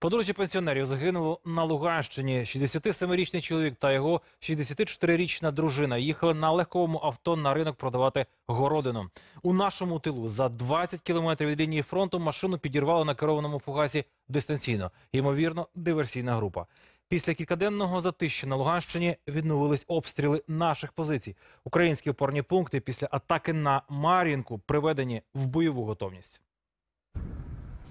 Подружжя пенсіонерів загинуло на Луганщині. 67-річний чоловік та його 64-річна дружина їхали на легковому авто на ринок продавати городину. У нашому тилу за 20 кілометрів від лінії фронту машину підірвало на керованому фугасі дистанційно. Ймовірно, диверсійна група. Після кількаденного затища на Луганщині відновились обстріли наших позицій. Українські опорні пункти після атаки на Мар'їнку приведені в бойову готовність.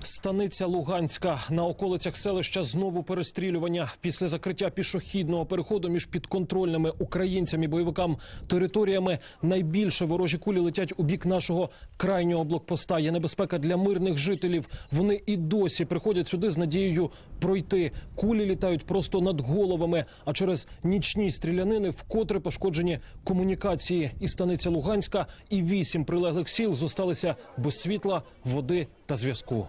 Станиця Луганська на околицях селища знову перестрілювання після закриття пішохідного переходу між підконтрольними українцям і бойовикам територіями. Найбільше ворожі кулі летять у бік нашого крайнього блокпоста. Є небезпека для мирних жителів. Вони і досі приходять сюди з надією пройти. Кулі літають просто над головами. А через нічні стрілянини вкотре пошкоджені комунікації. І станиця Луганська, і вісім прилеглих сіл зосталися без світла, води та зв'язку.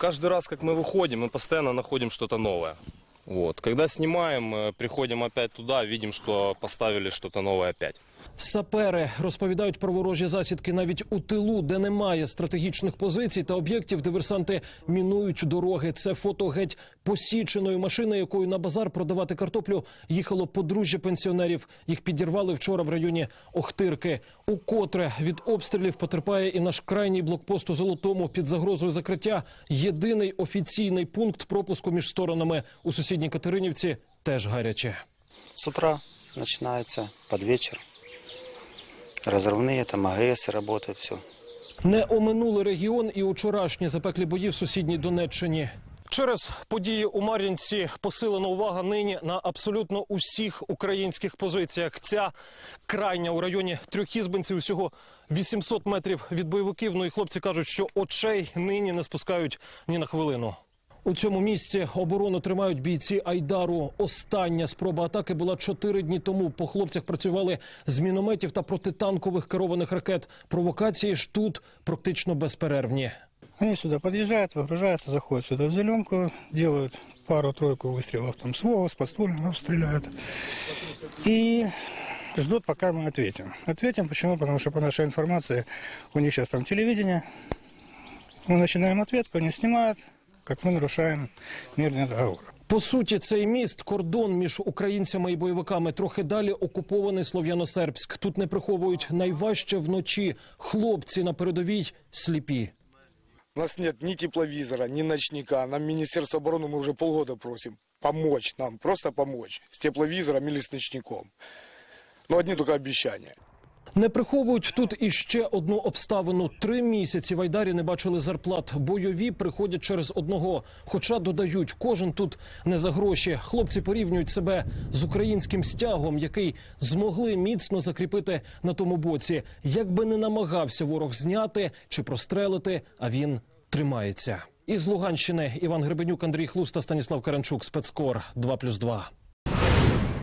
Каждый раз, как мы выходим, мы постоянно находим что-то новое. Вот. Когда снимаем, э, приходим опять туда, видим, что поставили что-то новое опять. Сапери розповідають про ворожі засідки навіть у тилу, де немає стратегічних позицій та об'єктів. Диверсанти мінують дороги. Це фото геть посіченої машини, якою на базар продавати картоплю їхало подружжя пенсіонерів. Їх підірвали вчора в районі Охтирки. Укотре від обстрілів потерпає і наш крайній блокпост у Золотому під загрозою закриття. Єдиний офіційний пункт пропуску між сторонами у сусідній Катеринівці теж гаряче. С утра начинается под вечер. Разрывные, там АГС работает, все. Не оминули регіон і учорашні запеклі бої в сусідній Донеччині. Через події у Мар'їнці посилена увага нині на абсолютно усіх українських позиціях. Ця крайня у районі трьох ізбинців усього 800 метрів від бойовиків. Ну і хлопці кажуть, що очей нині не спускають ні на хвилину. У цьому місці оборону тримають бійці Айдару. Остання спроба атаки була чотири дні тому. По хлопцях працювали з мінометів та протитанкових керованих ракет. Провокації ж тут практично безперервні. Они сюда подъезжают, выгружаются, заходят сюда в зеленку, делают пару-тройку выстрелов там с ВОВ, с подствольников стреляют. И ждут, пока мы ответим. Ответим почему? Потому что по нашей информации у них сейчас там телевидение. Мы начинаем ответку, они снимают, как мы нарушаем мирный договор. По суті, цей міст кордон між українцями і бойовиками. Трохи далі окупований Слов'яно-Сербськ. Тут не приховують найважче вночі. Хлопці на передовій сліпі. У нас нет ни тепловизора, ни ночника. Нам Министерство обороны мы уже полгода просим помочь нам, просто помочь с тепловизором или с ночником. Но одни только обещания. Не приховують тут іще одну обставину. Три місяці в Айдарі не бачили зарплат. Бойові приходять через одного. Хоча додають, кожен тут не за гроші. Хлопці порівнюють себе з українським стягом, який змогли міцно закріпити на тому боці. Якби не намагався ворог зняти чи прострелити, а він тримається. Із Луганщини Іван Гребенюк, Андрій Хлуста, Станіслав Каранчук, спецкор 2+,2.